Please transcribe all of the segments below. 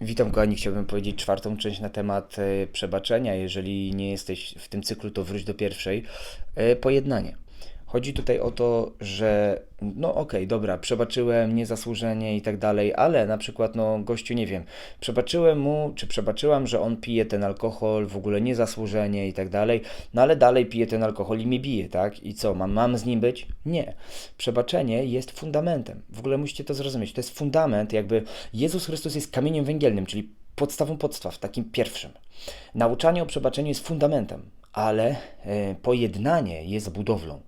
Witam kochani, chciałbym powiedzieć czwartą część na temat e, przebaczenia. Jeżeli nie jesteś w tym cyklu, to wróć do pierwszej. E, Pojednanie. Chodzi tutaj o to, że no okej, dobra, przebaczyłem niezasłużenie i tak dalej, ale na przykład no gościu, nie wiem, przebaczyłem mu, czy przebaczyłam, że on pije ten alkohol w ogóle niezasłużenie i tak dalej, no ale dalej pije ten alkohol i mnie bije, tak? I co, mam, mam z nim być? Nie. Przebaczenie jest fundamentem. W ogóle musicie to zrozumieć. To jest fundament, jakby Jezus Chrystus jest kamieniem węgielnym, czyli podstawą podstaw, takim pierwszym. Nauczanie o przebaczeniu jest fundamentem, ale e, pojednanie jest budowlą.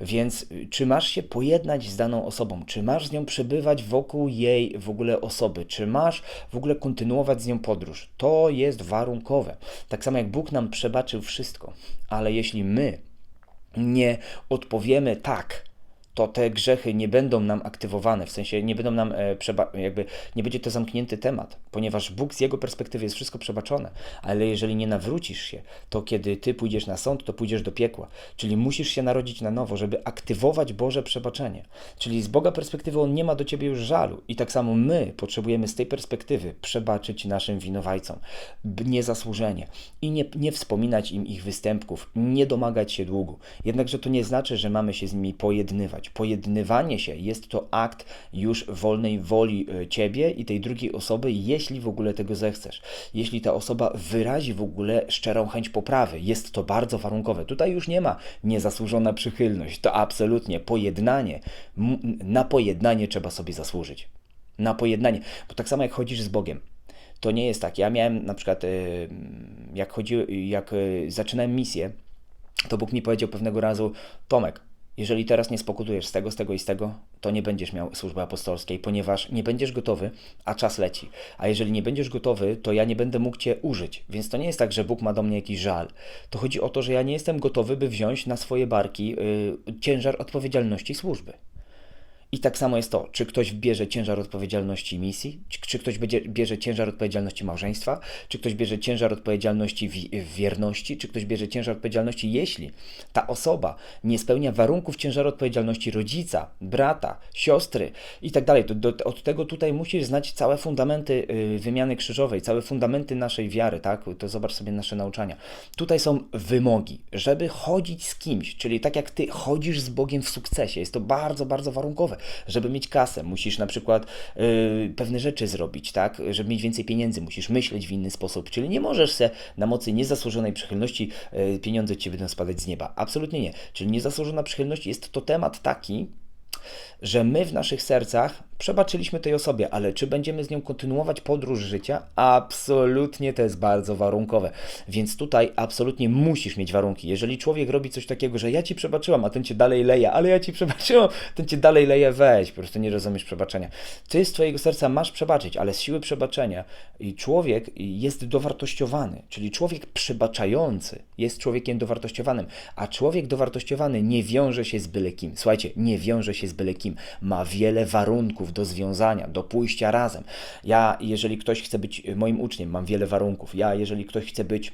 Więc y, czy masz się pojednać z daną osobą, czy masz z nią przebywać wokół jej w ogóle osoby, czy masz w ogóle kontynuować z nią podróż, to jest warunkowe. Tak samo jak Bóg nam przebaczył wszystko, ale jeśli my nie odpowiemy tak, to te grzechy nie będą nam aktywowane, w sensie nie będą nam e, przeba- jakby nie będzie to zamknięty temat, ponieważ Bóg z jego perspektywy jest wszystko przebaczone, ale jeżeli nie nawrócisz się, to kiedy ty pójdziesz na sąd, to pójdziesz do piekła. Czyli musisz się narodzić na nowo, żeby aktywować Boże przebaczenie. Czyli z Boga perspektywy on nie ma do ciebie już żalu i tak samo my potrzebujemy z tej perspektywy przebaczyć naszym winowajcom niezasłużenie i nie, nie wspominać im ich występków, nie domagać się długu. Jednakże to nie znaczy, że mamy się z nimi pojednywać. Pojednywanie się jest to akt już wolnej woli e, ciebie i tej drugiej osoby, jeśli w ogóle tego zechcesz. Jeśli ta osoba wyrazi w ogóle szczerą chęć poprawy, jest to bardzo warunkowe. Tutaj już nie ma niezasłużona przychylność. To absolutnie pojednanie. Na pojednanie trzeba sobie zasłużyć. Na pojednanie. Bo tak samo jak chodzisz z Bogiem to nie jest tak. Ja miałem na przykład, y, jak chodzi, jak y, zaczynałem misję, to Bóg mi powiedział pewnego razu, Tomek, jeżeli teraz nie spokutujesz z tego, z tego i z tego, to nie będziesz miał służby apostolskiej, ponieważ nie będziesz gotowy, a czas leci. A jeżeli nie będziesz gotowy, to ja nie będę mógł Cię użyć. Więc to nie jest tak, że Bóg ma do mnie jakiś żal. To chodzi o to, że ja nie jestem gotowy, by wziąć na swoje barki y, ciężar odpowiedzialności służby. I tak samo jest to, czy ktoś bierze ciężar odpowiedzialności misji, czy, ktoś będzie, bierze ciężar odpowiedzialności małżeństwa, czy ktoś bierze ciężar odpowiedzialności wi- wierności, czy ktoś bierze ciężar odpowiedzialności, jeśli ta osoba nie spełnia warunków ciężaru odpowiedzialności rodzica, brata, siostry i tak dalej. Od tego tutaj musisz znać całe fundamenty y, wymiany krzyżowej, całe fundamenty naszej wiary, tak? To zobacz sobie nasze nauczania. Tutaj są wymogi, żeby chodzić z kimś, czyli tak jak ty chodzisz z Bogiem w sukcesie, jest to bardzo, bardzo warunkowe. Żeby mieć kasę, musisz na przykład y, pewne rzeczy zrobić, tak? Żeby mieć więcej pieniędzy, musisz myśleć w inny sposób, czyli nie możesz se na mocy niezasłużonej przychylności y, pieniądze ci będą spadać z nieba. Absolutnie nie. Czyli niezasłużona przychylność jest to temat taki, że my w naszych sercach przebaczyliśmy tej osobie, ale czy będziemy z nią kontynuować podróż życia? Absolutnie to jest bardzo warunkowe. Więc tutaj absolutnie musisz mieć warunki. Jeżeli człowiek robi coś takiego, że ja ci przebaczyłam, a ten cię dalej leje, ale ja ci przebaczyłam, ten cię dalej leje, weź, po prostu nie rozumiesz przebaczenia. Ty z twojego serca masz przebaczyć, ale z siły przebaczenia i człowiek jest dowartościowany, czyli człowiek przebaczający jest człowiekiem dowartościowanym, a człowiek dowartościowany nie wiąże się z byle kim. Słuchajcie, nie wiąże się z byle kim. Ma wiele warunków do związania, do pójścia razem. Ja, jeżeli ktoś chce być moim uczniem, mam wiele warunków. Ja, jeżeli ktoś chce być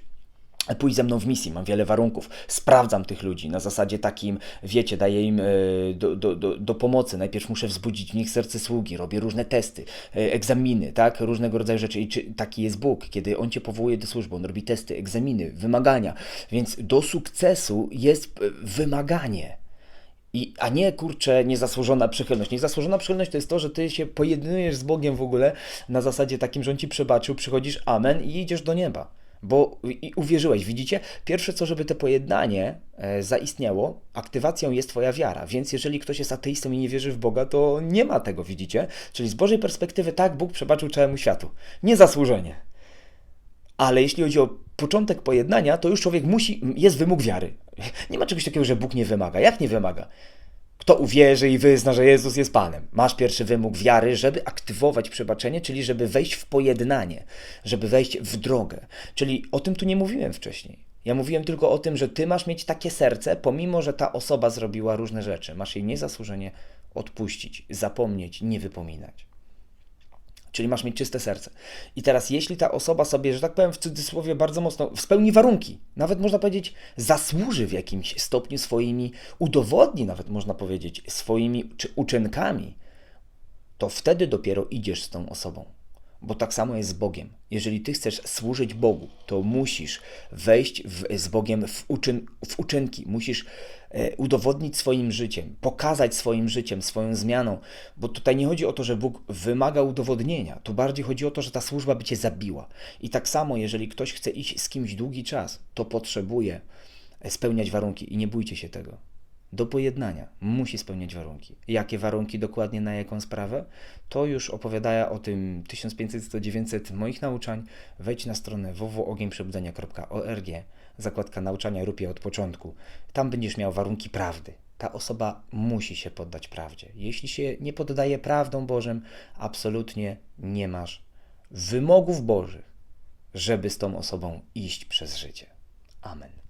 pójść ze mną w misji, mam wiele warunków, sprawdzam tych ludzi na zasadzie takim, wiecie, daję im e, do, do, do, do pomocy, najpierw muszę wzbudzić w nich serce sługi, robię różne testy, e, egzaminy, tak, różnego rodzaju rzeczy i czy, taki jest Bóg, kiedy On Cię powołuje do służby, On robi testy, egzaminy, wymagania, więc do sukcesu jest e, wymaganie. I, a nie, kurczę, niezasłużona przychylność. Niezasłużona przychylność to jest to, że ty się pojedynujesz z Bogiem w ogóle na zasadzie takim, że On ci przebaczył, przychodzisz amen i idziesz do nieba. Bo i uwierzyłeś, widzicie? Pierwsze co, żeby to pojednanie e, zaistniało, aktywacją jest twoja wiara. Więc jeżeli ktoś jest ateistą i nie wierzy w Boga, to nie ma tego, widzicie? Czyli z Bożej perspektywy tak, Bóg przebaczył całemu światu. Niezasłużenie. Ale jeśli chodzi o początek pojednania, to już człowiek musi, jest wymóg wiary. Nie ma czegoś takiego, że Bóg nie wymaga. Jak nie wymaga? Kto uwierzy i wyzna, że Jezus jest Panem? Masz pierwszy wymóg wiary, żeby aktywować przebaczenie, czyli żeby wejść w pojednanie, żeby wejść w drogę. Czyli o tym tu nie mówiłem wcześniej. Ja mówiłem tylko o tym, że ty masz mieć takie serce, pomimo że ta osoba zrobiła różne rzeczy. Masz jej niezasłużenie odpuścić, zapomnieć, nie wypominać. Czyli masz mieć czyste serce. I teraz, jeśli ta osoba sobie, że tak powiem w cudzysłowie bardzo mocno, spełni warunki, nawet można powiedzieć, zasłuży w jakimś stopniu swoimi, udowodni nawet można powiedzieć, swoimi czy uczynkami, to wtedy dopiero idziesz z tą osobą. Bo tak samo jest z Bogiem. Jeżeli ty chcesz służyć Bogu, to musisz wejść w, z Bogiem w, uczyn, w uczynki. Musisz e, udowodnić swoim życiem, pokazać swoim życiem, swoją zmianą. Bo tutaj nie chodzi o to, że Bóg wymaga udowodnienia. Tu bardziej chodzi o to, że ta służba by cię zabiła. I tak samo, jeżeli ktoś chce iść z kimś długi czas, to potrzebuje spełniać warunki. I nie bójcie się tego do pojednania musi spełniać warunki. Jakie warunki dokładnie na jaką sprawę? To już opowiada o tym 1500-900 moich nauczań. Wejdź na stronę www.ogiemprzebudzenia.org, zakładka nauczania je od początku. Tam będziesz miał warunki prawdy. Ta osoba musi się poddać prawdzie. Jeśli się nie poddaje prawdą Bożym, absolutnie nie masz wymogów Bożych, żeby z tą osobą iść przez życie. Amen.